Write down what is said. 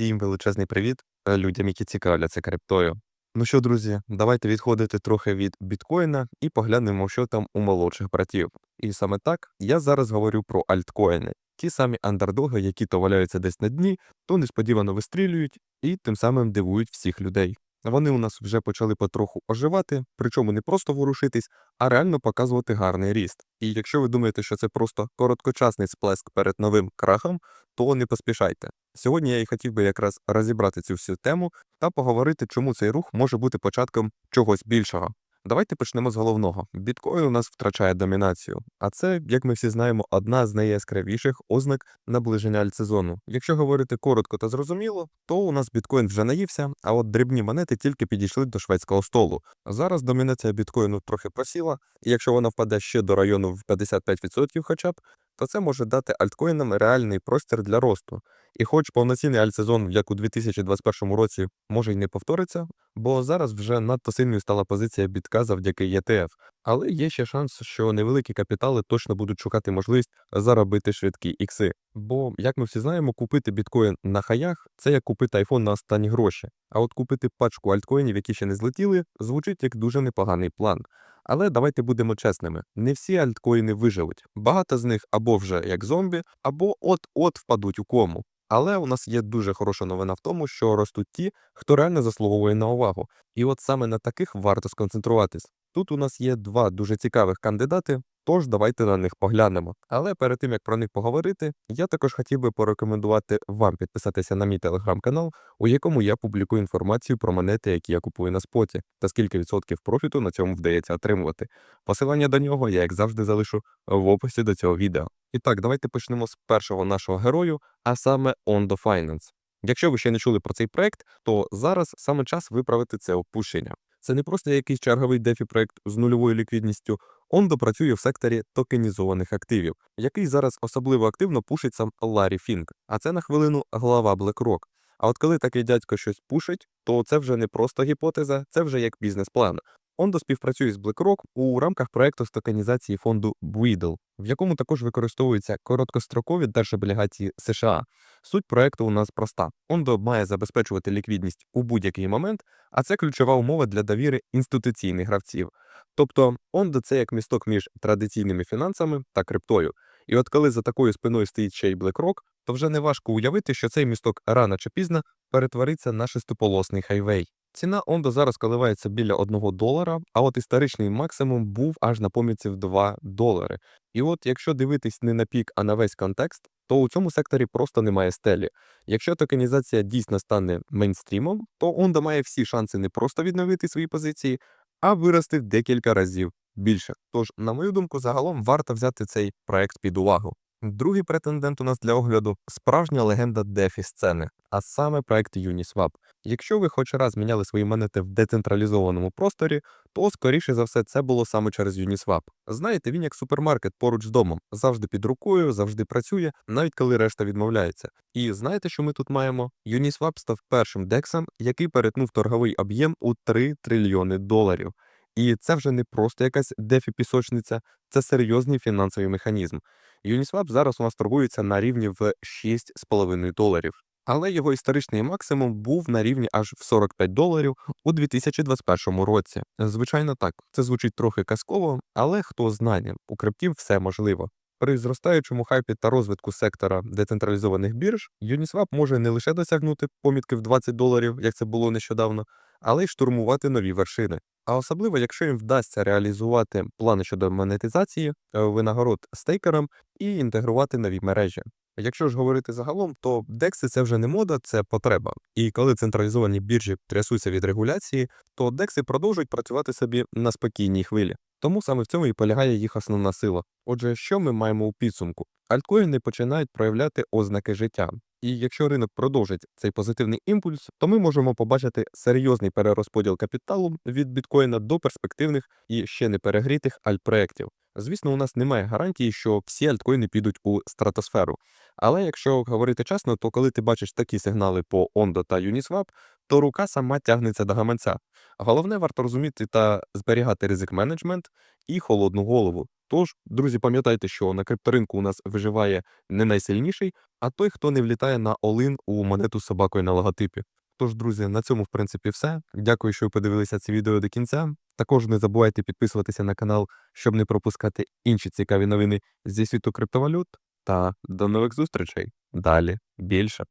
Всім величезний привіт е, людям, які цікавляться криптою. Ну що, друзі, давайте відходити трохи від біткоїна і поглянемо, що там у молодших братів. І саме так я зараз говорю про альткоїни, ті самі андердоги, які то валяються десь на дні, то несподівано вистрілюють і тим самим дивують всіх людей. Вони у нас вже почали потроху оживати, причому не просто ворушитись, а реально показувати гарний ріст. І якщо ви думаєте, що це просто короткочасний сплеск перед новим крахом, то не поспішайте. Сьогодні я і хотів би якраз розібрати цю всю тему та поговорити, чому цей рух може бути початком чогось більшого. Давайте почнемо з головного. Біткоін у нас втрачає домінацію, а це, як ми всі знаємо, одна з найяскравіших ознак наближення альтсезону. Якщо говорити коротко та зрозуміло, то у нас біткоін вже наївся, а от дрібні монети тільки підійшли до шведського столу. Зараз домінація біткоїну трохи просіла, і якщо вона впаде ще до району в 55% хоча б, то це може дати альткоїнам реальний простір для росту. І хоч повноцінний альтсезон, як у 2021 році, може й не повториться, бо зараз вже надто сильною стала позиція бітка завдяки ETF. Але є ще шанс, що невеликі капітали точно будуть шукати можливість заробити швидкі ікси. Бо, як ми всі знаємо, купити біткоін на хаях це як купити айфон на останні гроші. А от купити пачку альткоїнів, які ще не злетіли, звучить як дуже непоганий план. Але давайте будемо чесними: не всі альткоїни виживуть. Багато з них або вже як зомбі, або от-от впадуть у кому. Але у нас є дуже хороша новина в тому, що ростуть ті, хто реально заслуговує на увагу. І от саме на таких варто сконцентруватись. Тут у нас є два дуже цікавих кандидати, тож давайте на них поглянемо. Але перед тим як про них поговорити, я також хотів би порекомендувати вам підписатися на мій телеграм-канал, у якому я публікую інформацію про монети, які я купую на споті, та скільки відсотків профіту на цьому вдається отримувати. Посилання до нього я, як завжди, залишу в описі до цього відео. І так, давайте почнемо з першого нашого герою, а саме Ondo Finance. Якщо ви ще не чули про цей проект, то зараз саме час виправити це опущення. Це не просто якийсь черговий дефі проект з нульовою ліквідністю. Ондо працює в секторі токенізованих активів, який зараз особливо активно пушить сам Ларі Фінк. А це на хвилину глава BlackRock. А от коли такий дядько щось пушить, то це вже не просто гіпотеза, це вже як бізнес-план. Ондо співпрацює з BlackRock у рамках проекту з токенізації фонду Bweedle, в якому також використовуються короткострокові держоблігації США. Суть проекту у нас проста: Ондо має забезпечувати ліквідність у будь-який момент, а це ключова умова для довіри інституційних гравців. Тобто, Ондо це як місток між традиційними фінансами та криптою. І от коли за такою спиною стоїть ще й BlackRock, то вже не важко уявити, що цей місток рано чи пізно перетвориться на шестиполосний хайвей. Ціна Ондо зараз коливається біля 1 долара, а от історичний максимум був аж на помітці в 2 долари. І от якщо дивитись не на пік, а на весь контекст, то у цьому секторі просто немає стелі. Якщо токенізація дійсно стане мейнстрімом, то Ондо має всі шанси не просто відновити свої позиції, а вирости в декілька разів більше. Тож, на мою думку, загалом варто взяти цей проект під увагу. Другий претендент у нас для огляду справжня легенда дефі сцени, а саме проект Uniswap. Якщо ви хоч раз міняли свої монети в децентралізованому просторі, то скоріше за все це було саме через Uniswap. Знаєте, він як супермаркет поруч з домом, завжди під рукою, завжди працює, навіть коли решта відмовляється. І знаєте, що ми тут маємо? Uniswap став першим дексом, який перетнув торговий об'єм у 3 трильйони доларів. І це вже не просто якась дефі-пісочниця, це серйозний фінансовий механізм. Uniswap зараз у нас торгується на рівні в 6,5 доларів. Але його історичний максимум був на рівні аж в 45 доларів у 2021 році. Звичайно, так, це звучить трохи казково, але хто знає, у криптів все можливо. При зростаючому хайпі та розвитку сектора децентралізованих бірж, Uniswap може не лише досягнути помітки в 20 доларів, як це було нещодавно, але й штурмувати нові вершини. А особливо, якщо їм вдасться реалізувати плани щодо монетизації, е, винагород стейкерам і інтегрувати нові мережі. Якщо ж говорити загалом, то декси це вже не мода, це потреба. І коли централізовані біржі трясуться від регуляції, то декси продовжують працювати собі на спокійній хвилі. Тому саме в цьому і полягає їх основна сила. Отже, що ми маємо у підсумку? Альткоїни починають проявляти ознаки життя. І якщо ринок продовжить цей позитивний імпульс, то ми можемо побачити серйозний перерозподіл капіталу від біткоїна до перспективних і ще не перегрітих альтпроєктів. Звісно, у нас немає гарантії, що всі альткоїни підуть у стратосферу. Але якщо говорити чесно, то коли ти бачиш такі сигнали по Ondo та Uniswap, то рука сама тягнеться до гаманця. Головне варто розуміти та зберігати ризик менеджмент і холодну голову. Тож, друзі, пам'ятайте, що на крипторинку у нас виживає не найсильніший, а той, хто не влітає на олин у монету з собакою на логотипі. Тож, друзі, на цьому, в принципі, все. Дякую, що ви подивилися це відео до кінця. Також не забувайте підписуватися на канал, щоб не пропускати інші цікаві новини зі світу криптовалют. Та до нових зустрічей. Далі більше.